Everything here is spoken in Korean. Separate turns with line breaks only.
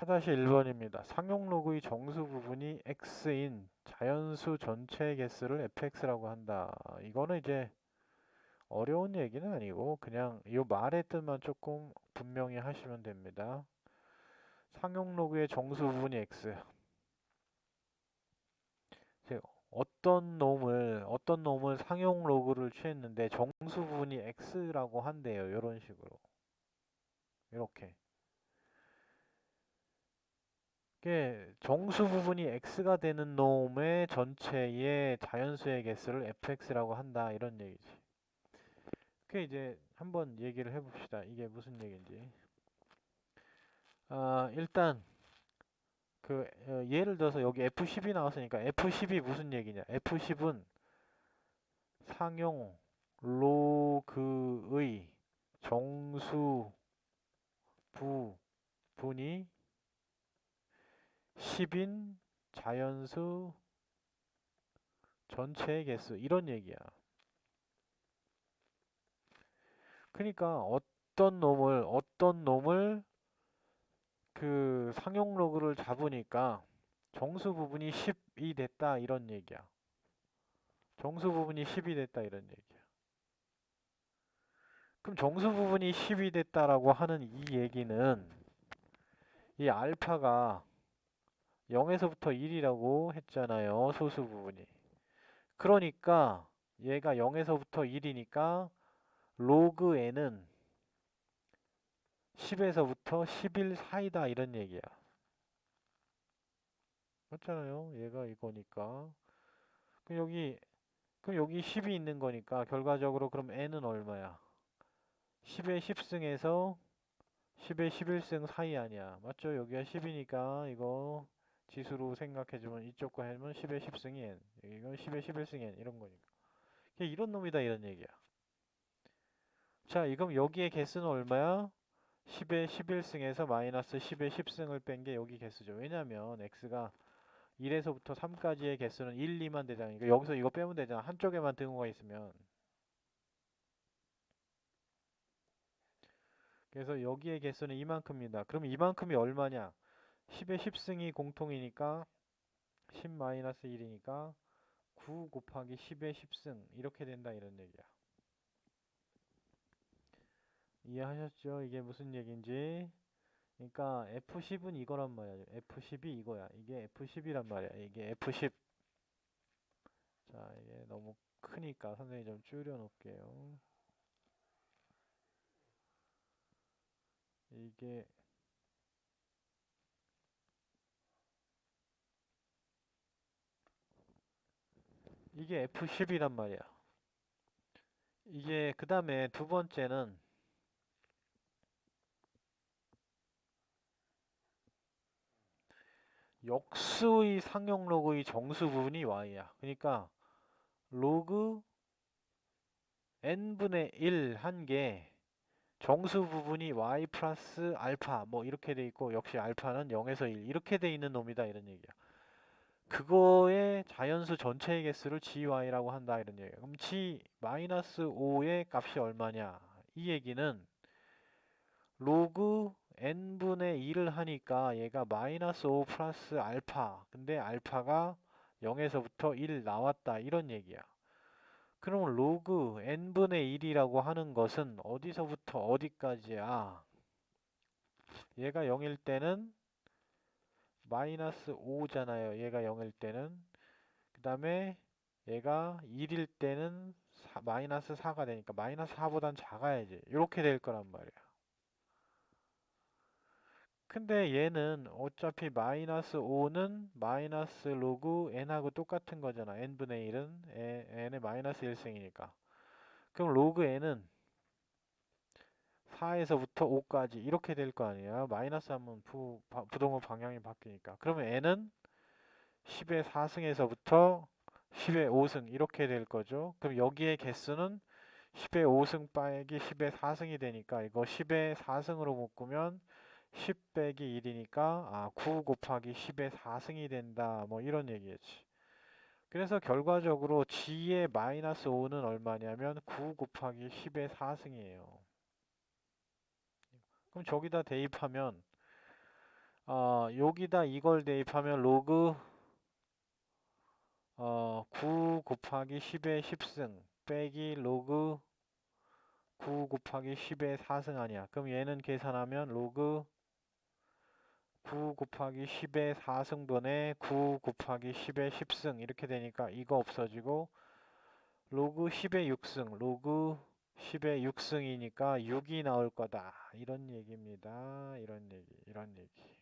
4-1번입니다. 상용 로그의 정수 부분이 x인 자연수 전체 개수를 fx라고 한다. 이거는 이제 어려운 얘기는 아니고 그냥 이 말의 뜻만 조금 분명히 하시면 됩니다. 상용 로그의 정수 부분이 x. 어떤 놈을 어떤 놈을 상용 로그를 취했는데 정수 부분이 x라고 한대요. 이런 식으로. 이렇게. 이게 정수 부분이 x가 되는 놈의 전체의 자연수의 개수를 fx라고 한다 이런 얘기지. 그 이제 한번 얘기를 해봅시다. 이게 무슨 얘기인지. 아 일단 그 어, 예를 들어서 여기 f10이 나왔으니까 f10이 무슨 얘기냐? f10은 상용 로그의 정수 부분이 10인 자연수 전체의 개수 이런 얘기야. 그러니까 어떤 놈을 어떤 놈을 그 상용 로그를 잡으니까 정수 부분이 10이 됐다 이런 얘기야. 정수 부분이 10이 됐다 이런 얘기야. 그럼 정수 부분이 10이 됐다라고 하는 이 얘기는 이 알파가 0에서부터 1이라고 했잖아요. 소수 부분이. 그러니까 얘가 0에서부터 1이니까 로그 n은 10에서부터 11 사이다 이런 얘기야. 맞잖아요. 얘가 이거니까. 그럼 여기 그럼 여기 10이 있는 거니까 결과적으로 그럼 n은 얼마야? 10의 10승에서 10의 11승 사이 아니야. 맞죠? 여기가 10이니까 이거 지수로 생각해주면 이쪽과 하면 10의 10승이 n. 이건 10의 11승이 n. 이런 거니까. 이런 놈이다 이런 얘기야. 자, 이건 여기의 개수는 얼마야? 10의 11승에서 마이너스 10의 10승을 뺀 게 여기 개수죠. 왜냐면 x가 1에서부터 3까지의 개수는 1, 2만 되잖아. 그러니까 여기서 이거 빼면 되잖아. 한쪽에만 등호가 있으면. 그래서 여기의 개수는 이만큼입니다. 그럼 이만큼이 얼마냐? 10의 10승이 공통이니까 10 마이너스 1이니까 9 곱하기 10의 10승 이렇게 된다 이런 얘기야. 이해하셨죠? 이게 무슨 얘기인지. 그러니까 F10은 이거란 말이야. F10이 이거야. 이게 F10이란 말이야. 이게 F10. 자, 이게 너무 크니까 선생님이 좀 줄여 놓을게요. 이게 이게 F10이란 말이야. 이게 그 다음에 두 번째는 역수의 상용 로그의 정수 부분이 y야. 그러니까 로그 n분의 1 한 게 정수 부분이 y 플러스 알파 뭐 이렇게 돼 있고 역시 알파는 0에서 1 이렇게 돼 있는 놈이다 이런 얘기야. 그거의 자연수 전체의 개수를 gy라고 한다 이런 얘기야. 그럼 g 마이너스 5의 값이 얼마냐? 이 얘기는 로그 n분의 1을 하니까 얘가 마이너스 5 플러스 알파 근데 알파가 0에서부터 1 나왔다 이런 얘기야 그럼 로그 n분의 1이라고 하는 것은 어디서부터 어디까지야 얘가 0일 때는 마이너스 5잖아요. 얘가 0일 때는. 그 다음에 얘가 1일 때는 사, 마이너스 4가 되니까 마이너스 4보단 작아야지 이렇게 될 거란 말이야. 근데 얘는 어차피 마이너스 5는 마이너스 로그 n하고 똑같은 거잖아. n분의 1은. n의 마이너스 1승이니까. 그럼 로그 n은 4에서부터 5까지 이렇게 될 거 아니야. 마이너스 하면 부, 부동호 방향이 바뀌니까. 그러면 n은 10의 4승에서부터 10의 5승 이렇게 될 거죠. 그럼 여기에 개수는 10의 5승 빼기 10의 4승이 되니까 이거 10의 4승으로 묶으면 10 빼기 1이니까 아, 9 곱하기 10의 4승이 된다. 뭐 이런 얘기였지. 그래서 결과적으로 g의 마이너스 5는 얼마냐면 9 곱하기 10의 4승이에요. 그럼 저기다 대입하면 어, 여기다 이걸 대입하면 로그 어, 9 곱하기 10의 10승 빼기 로그 9 곱하기 10의 4승 아니야. 그럼 얘는 계산하면 로그 9 곱하기 10의 4승분의 9 곱하기 10의 10승 이렇게 되니까 이거 없어지고 로그 10의 6승 로그 10의 6승이니까 6이 나올 거다. 이런 얘기입니다. 이런 얘기, 이런 얘기.